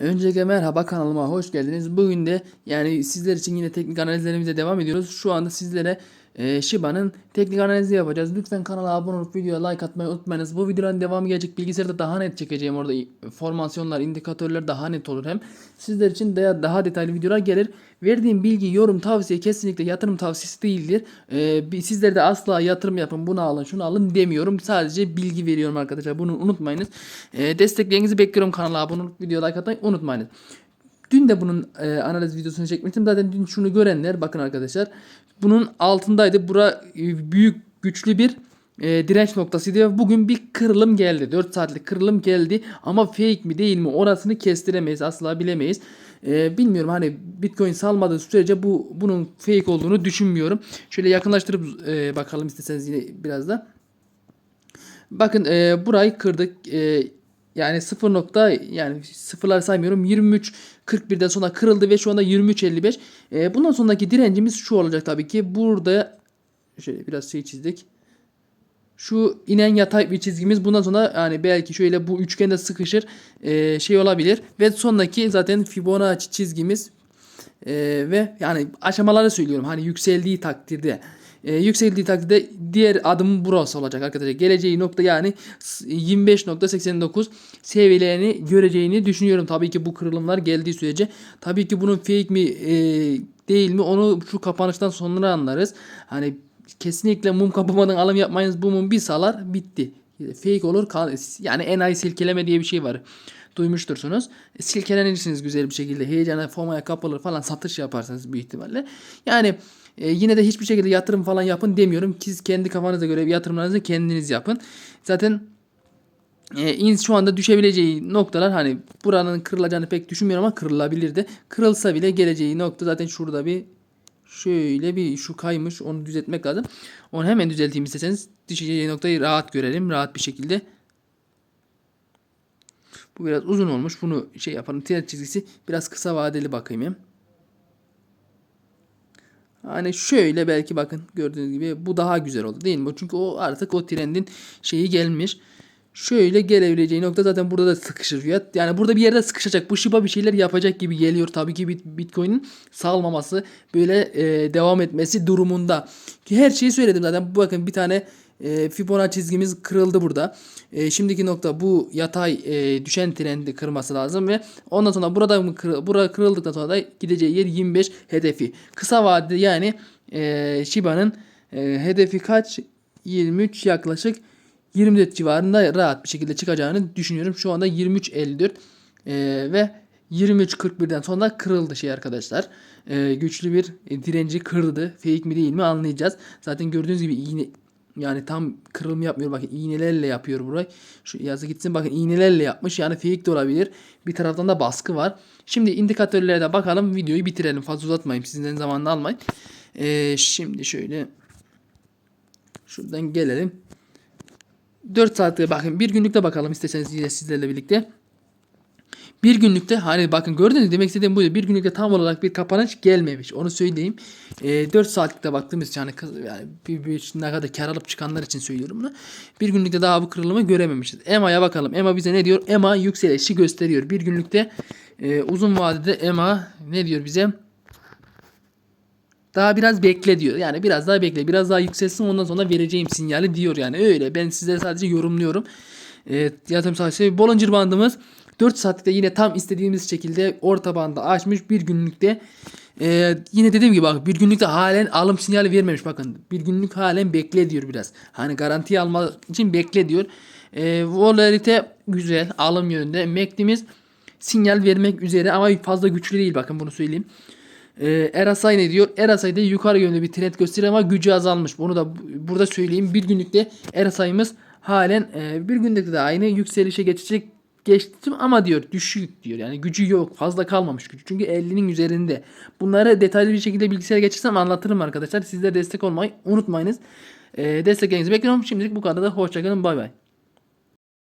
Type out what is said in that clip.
Öncelikle merhaba kanalıma hoş geldiniz. Bugün de yani sizler için yine teknik analizlerimize devam ediyoruz. Şu anda sizlere e, Shiba'nın teknik analizi yapacağız. Lütfen kanala abone olup videoya like atmayı unutmayınız. Bu videoların devamı gelecek. Bilgisayarda daha net çekeceğim. Orada formasyonlar, indikatörler daha net olur hem. Sizler için de daha detaylı videolar gelir. Verdiğim bilgi, yorum, tavsiye kesinlikle yatırım tavsiyesi değildir. E, sizler de asla yatırım yapın, bunu alın, şunu alın demiyorum. Sadece bilgi veriyorum arkadaşlar. Bunu unutmayınız. E, desteklerinizi bekliyorum kanala abone olup videoya like atmayı unutmayınız. Dün de bunun e, analiz videosunu çekmiştim. Zaten dün şunu görenler bakın arkadaşlar. Bunun altındaydı. Bura e, büyük güçlü bir e, direnç noktasıydı ve bugün bir kırılım geldi. 4 saatlik kırılım geldi ama fake mi değil mi orasını kestiremeyiz. Asla bilemeyiz. E, bilmiyorum hani Bitcoin salmadığı sürece bu bunun fake olduğunu düşünmüyorum. Şöyle yakınlaştırıp e, bakalım isteseniz yine biraz da. Bakın e, burayı kırdık. E, yani 0 nokta yani sıfırlar saymıyorum. 23 41'den sonra kırıldı ve şu anda 23.55. E, bundan sonraki direncimiz şu olacak tabii ki. Burada şöyle biraz şey çizdik. Şu inen yatay bir çizgimiz bundan sonra yani belki şöyle bu üçgende sıkışır e, şey olabilir ve sonraki zaten Fibonacci çizgimiz e, ve yani aşamaları söylüyorum hani yükseldiği takdirde e, yükseldiği takdirde diğer adım burası olacak arkadaşlar. Geleceği nokta yani s- 25.89 seviyelerini göreceğini düşünüyorum. Tabii ki bu kırılımlar geldiği sürece. Tabii ki bunun fake mi e, değil mi onu şu kapanıştan sonra anlarız. Hani kesinlikle mum kapamadan alım yapmayınız. Bu mum bir salar bitti. Fake olur yani enayi silkeleme diye bir şey var duymuştursunuz. Silkelenirsiniz güzel bir şekilde. Heyecana, FOMO'ya kapılır falan satış yaparsanız büyük ihtimalle. Yani e, yine de hiçbir şekilde yatırım falan yapın demiyorum. Siz kendi kafanıza göre yatırımlarınızı kendiniz yapın. Zaten e, şu anda düşebileceği noktalar hani buranın kırılacağını pek düşünmüyorum ama kırılabilir de. Kırılsa bile geleceği nokta zaten şurada bir şöyle bir şu kaymış onu düzeltmek lazım. Onu hemen düzelteyim isterseniz düşeceği noktayı rahat görelim rahat bir şekilde. Bu biraz uzun olmuş. Bunu şey yapalım. Trend çizgisi biraz kısa vadeli bakayım hem. Hani şöyle belki bakın gördüğünüz gibi bu daha güzel oldu değil mi? Çünkü o artık o trendin şeyi gelmiş. Şöyle gelebileceği nokta zaten burada da sıkışır fiyat. Yani burada bir yerde sıkışacak. Bu Shiba bir şeyler yapacak gibi geliyor. Tabii ki Bit- Bitcoin'in salmaması böyle e, devam etmesi durumunda. Ki her şeyi söyledim zaten. Bakın bir tane e, Fibonacci çizgimiz kırıldı burada. E, şimdiki nokta bu yatay e, düşen trendi kırması lazım ve ondan sonra burada mı kır, bura kırıldıktan sonra da gideceği yer 25 hedefi. Kısa vadede yani e, Shiba'nın e, hedefi kaç? 23 yaklaşık 24 civarında rahat bir şekilde çıkacağını düşünüyorum. Şu anda 23.54 e, ve 23.41'den sonra kırıldı şey arkadaşlar. E, güçlü bir direnci kırdı. Fake mi değil mi anlayacağız. Zaten gördüğünüz gibi iğne yani tam kırılım yapmıyor. Bakın iğnelerle yapıyor burayı. Şu yazı gitsin bakın iğnelerle yapmış. Yani fake de olabilir. Bir taraftan da baskı var. Şimdi indikatörlere de bakalım. Videoyu bitirelim. Fazla uzatmayayım. Sizden zamanını almayın. E, şimdi şöyle şuradan gelelim. 4 saatte bakın bir günlükte bakalım isterseniz yine sizlerle birlikte. Bir günlükte hani bakın gördünüz demek istediğim buydu. Bir günlükte tam olarak bir kapanış gelmemiş. Onu söyleyeyim. E, 4 saatlikte baktığımız için kız- yani bir, bir, ne kadar kar alıp çıkanlar için söylüyorum bunu. Bir günlükte daha bu kırılımı görememişiz. EMA'ya bakalım. EMA bize ne diyor? EMA yükselişi gösteriyor. Bir günlükte e, uzun vadede EMA ne diyor bize? Daha biraz bekle diyor. Yani biraz daha bekle. Biraz daha yükselsin ondan sonra vereceğim sinyali diyor yani. Öyle. Ben size sadece yorumluyorum. Evet, yatırım saati Bollinger bandımız 4 saatte yine tam istediğimiz şekilde orta bandı açmış bir günlükte. Ee, yine dediğim gibi bak bir günlükte halen alım sinyali vermemiş bakın. Bir günlük halen bekle diyor biraz. Hani garanti alma için bekle diyor. Ee, volatilite güzel alım yönünde. MACD'miz sinyal vermek üzere ama fazla güçlü değil bakın bunu söyleyeyim. Ee, RSI ne diyor? RSI'de yukarı yönlü bir trend gösteriyor ama gücü azalmış. Bunu da bu- burada söyleyeyim. Bir günlükte RSI'miz halen e, bir günlükte de aynı yükselişe geçecek geçtim ama diyor düşük diyor. Yani gücü yok. Fazla kalmamış gücü. Çünkü 50'nin üzerinde. Bunları detaylı bir şekilde bilgisayara geçirsem anlatırım arkadaşlar. Sizler destek olmayı unutmayınız. Ee, desteklerinizi bekliyorum. Şimdilik bu kadar da hoşçakalın. Bay bay.